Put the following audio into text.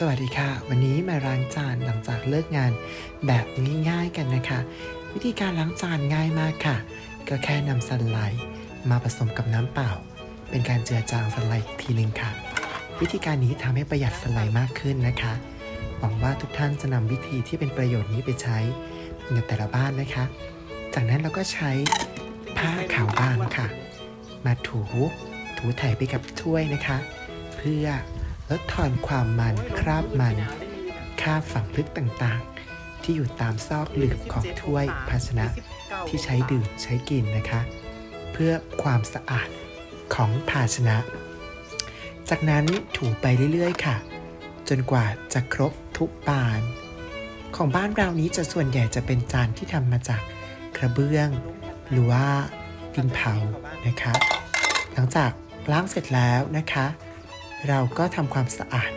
สวัสดีค่ะ วันนี้มาล้างจานหลังจากเลิกงานแบบง่ายๆกันนะคะ วิธีการล้างจานง่ายมากค่ะ ก็แค่นำสไลด์มาผสมกับน้ำเปล่า เป็นการเจือจางสไลด์ทีหนึ่งค่ะ วิธีการนี้ทำให้ประหยัดสไลด์มากขึ้นนะคะ หวังว่าทุกท่านจะนำวิธีที่เป็นประโยชน์นี้ไปใช้ในแต่ละบ้านนะคะ จากนั้นเราก็ใช้ผ้าขาวบางค่ะ มาถูถูไถไปกับถ้วยนะคะ เพื่อ ลดทอนความมันคราบมันคาบฝังลึกต่างๆ ที่อยู่ตามซอกหลืบของถ้วยภาชนะที่ใช้ดื่มใช้กินนะคะ เพื่อความสะอาดของภาชนะ จากนั้นถูไปเรื่อยๆ ค่ะ จนกว่าจะครบทุกบาน ของบ้านเรานี้จะส่วนใหญ่จะเป็นจานที่ทำมาจากกระเบื้อง หรือว่าดินเผานะคะ หลังจากล้างเสร็จแล้วนะคะ เราก็ทำความสะอาด